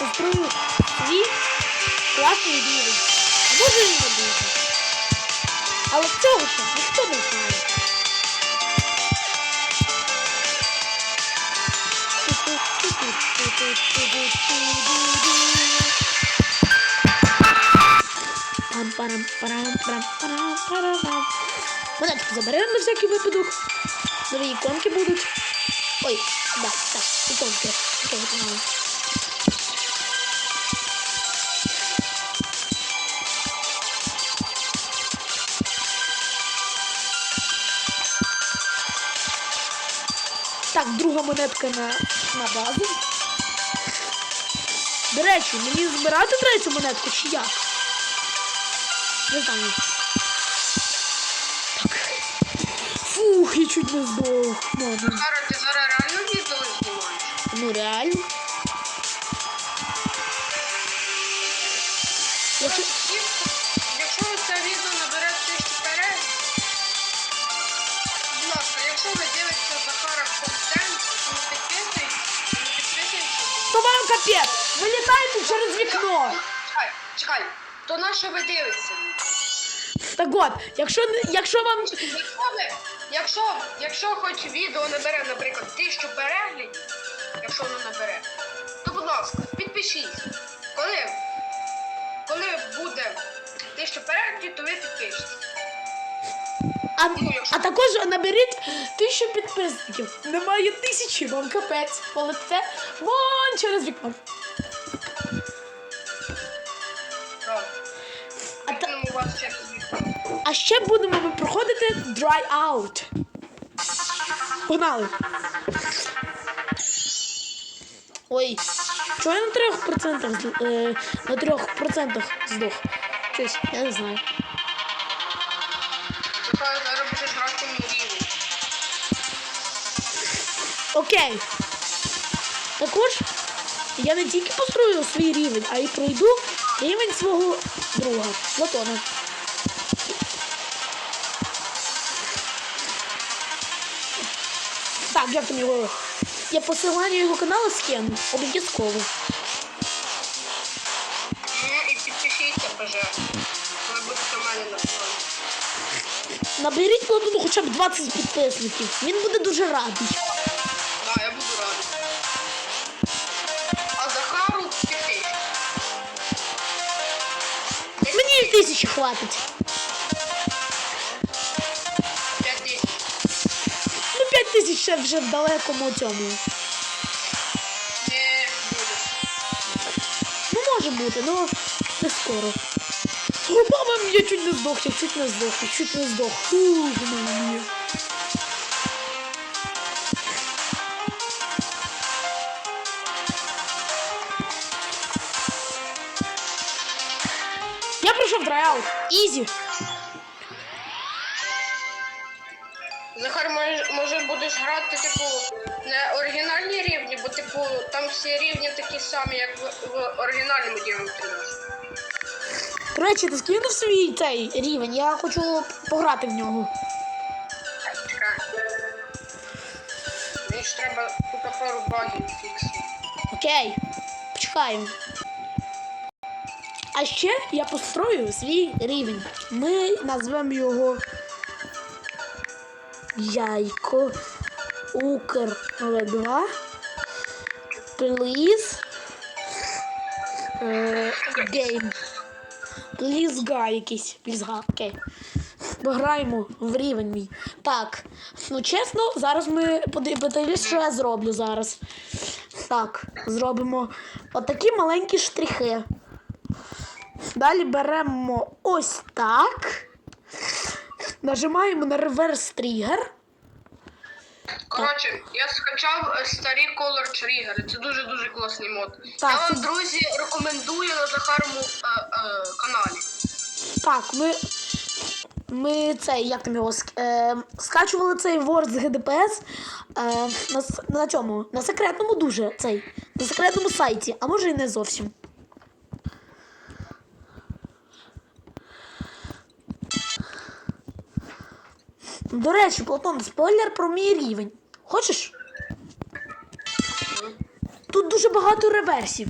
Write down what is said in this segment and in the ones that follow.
построю свій класний рівень. Може і не буде. Але цього ще ніхто не знає. Пам-парам-парам-парам-парам-парам. Заберемо на всякий випадок. Нові іконки будуть. Ой, да, так, іконки. Іконки монетка на, на базу. До речі, мені збирати третю монетку чи як? Не знаю. Так. Фух, я чуть не здох. Мама. Ти зараз реально відео знімаєш? Ну реально. Якщо... Якщо це відео набере тисячу переглядів, будь ласка, якщо ви дивитеся То вам капець! Вилітайте через вікно! Чекай, чекай, то на що ви дивитеся? Так от, якщо, якщо вам. Якщо ви, якщо, якщо хоч відео набере, наприклад, тисячу переглядів, якщо воно набере, то будь ласка, підпишіться. Коли, коли буде тисячу переглядів, то ви підпишіться. А, а також наберіть тисячу підписників. Немає тисячі, вам капець. Полетите вон через вікно. А, та, а ще будемо ми проходити dry out. Погнали. Ой, чого я на 3% з- е, на 3% здох? Щось, я не знаю. Окей. Також я не тільки построю свій рівень, а й пройду рівень свого друга, Платона. Так, як там його? Я посилання його каналу скину. Обов'язково. Ну і підпишіться, пожалуйста. Ви будете у мене на фоні. Наберіть Платону хоча б 20 підписників. Він буде дуже радий. Тисячі хватить. П'ять тисяч. Ну 5 тисяч ще вже в далекому цьому. Не. Ну, може бути, ну не скоро. О, мама, я чуть не здох, я чуть не здох, я чуть не здох. Фух, мама трайаут. Ізі. Захар, може, може будеш грати, типу, не оригінальні рівні, бо типу там всі рівні такі самі, як в, в оригінальному Діаметрі. До речі, ти скинув свій цей рівень, я хочу пограти в нього. Чекай. Мені ж треба тут пару багів фіксити. Окей, почекаємо. А ще я построю свій рівень. Ми назвемо його Яйко Укр 2 Please е, Game. Плізга якийсь. Плізга, окей. Пограємо в рівень мій. Так. Ну чесно, зараз ми поди- подивлюсь, що я зроблю зараз. Так, зробимо отакі маленькі штрихи. Далі беремо ось так. Нажимаємо на реверс тригер. Коротше, я скачав е, старі Color Trigger. Це дуже-дуже класний мод. Так, я вам, це- друзі, рекомендую на Захарому е, е, каналі. Так, ми. Ми цей, як там його ск- е, скачували цей Word з GDPS е, на, с- на цьому, на секретному дуже цей, на секретному сайті, а може і не зовсім. До речі, Платон, спойлер про мій рівень. Хочеш? Тут дуже багато реверсів.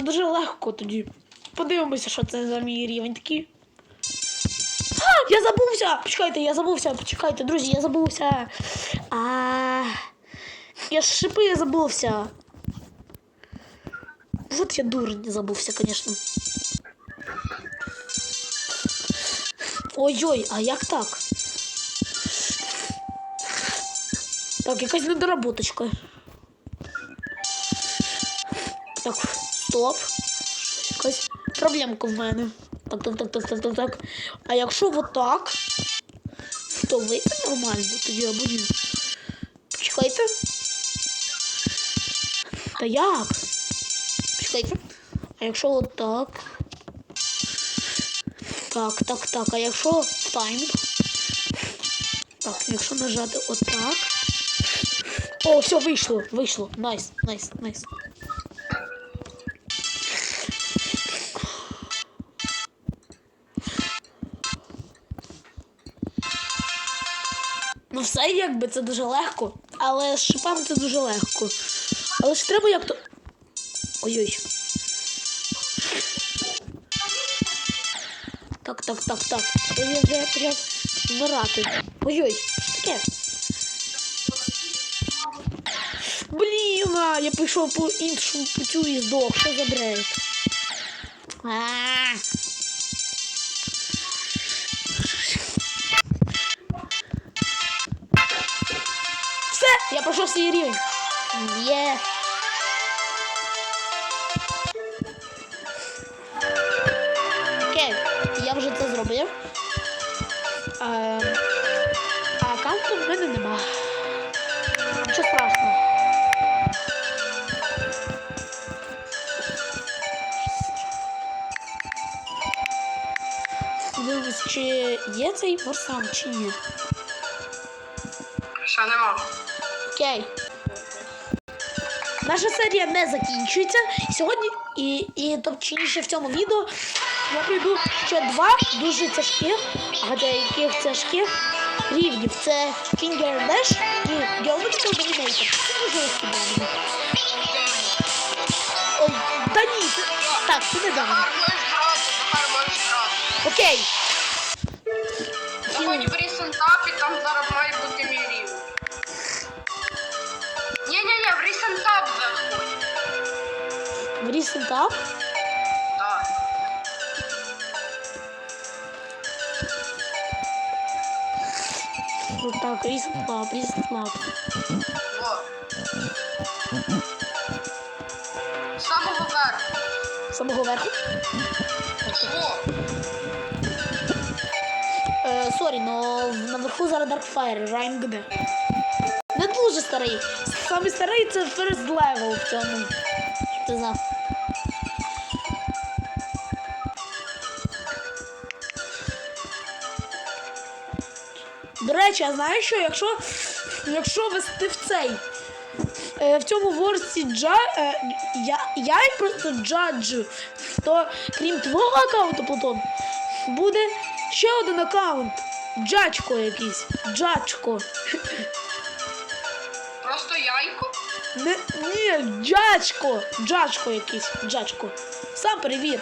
це дуже легко тоді. Подивимося, що це за мій рівень такий. А, я забувся! Почекайте, я забувся, почекайте, друзі, я забувся. А, я ж шипи я забувся. Вот я дурень забувся, звісно. Ой-ой, а як так? Так, якась недоработочка. Так, Стоп. Якась проблемка в мене. Так, так, так, так, так, так, так. А якщо вот так, то вийде нормально, тоді або ні. Почекайте. Та як? Почекайте. А якщо от так. Так, так. А якщо таймінг? Так, якщо нажати отак. О, все, вийшло, вийшло. Найс, найс, найс. Якби це дуже легко, але з шипами це дуже легко. Але ж треба як то. Ой-ой. Так, так, так, так. Я вже почав вмирати. Ой-ой, що таке? Блін, а, я пішов по іншому путю і здох. Що за бред? А. Все, я рівень. Є. Окей, я вже це зробив. А, а аккаунту в мене нема. Нічого страшного. Дивимось, чи є цей форсам, чи ні. Ще нема. Окей. Наша серія не закінчується. Сьогодні і, і точніше в цьому відео я пройду ще два дуже тяжких, а деяких тяжких рівнів. Це Finger Dash і Geometrical Dominator. Це дуже легкі рівні. Ой, да ні, це... так, це не грати. Окей. Заходь в ресентап і там зараз має бути Up. Так. Ну так, Recent Up, Recent Up. Во. З самого верху. З Самого верху. Во. Е, Сорі, но наверху зараз Darkfire, Rhyme буде. Не дуже старий. Самий старий це First Level в цьому. Ти знав. Речі, а знаєш що, якщо, якщо вести в цей. е, В цьому ворсі джа, е, я, я просто джаджу, то крім твого аккаунту, Плутон, буде ще один аккаунт. Джачко якийсь. Джачко. Просто яйко. Не, ні, джачко. Джачко якийсь. Джачко. Сам перевір.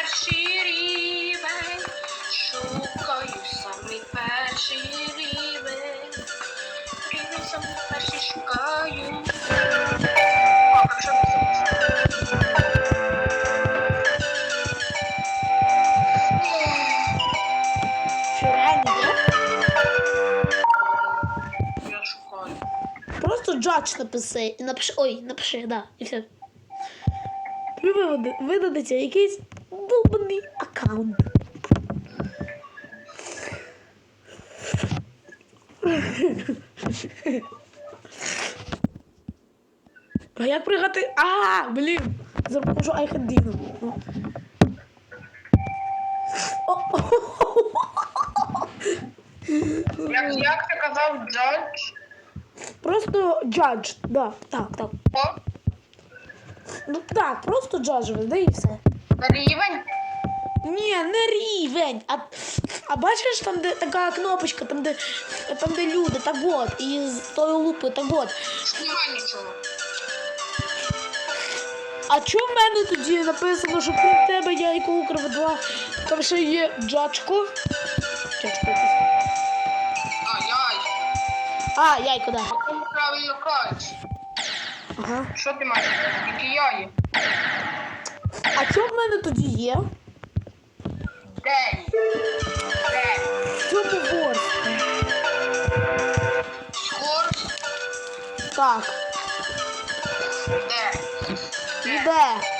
перший рівень, шукаю самий перший рівень, рівень самий перший шукаю. Джадж напиши, напиши, ой, напиши, да, і все. Виведеться якийсь аккаунт. А як пригати? А, блін! Запишу айхадіну. Як, як ти казав, Джадж? Просто джадж, да, так, так. О, Ну так, просто джадж веде і все. рівень? Ні, не рівень. А, а бачиш там, де така кнопочка, там де, там, де люди, так от, і з тою лупою, так от. Нема нічого. А чому в мене тоді написано, що крім тебе я і Кукров 2, там ще є джачко? Джачко якийсь. Ай-яй. А, яйко, да. Якому правильно кажеш? Ага. Що ти маєш? Тільки я є. А чому в мене тоді є? Де? Де? В цьому ворс. Скор? Де? Де?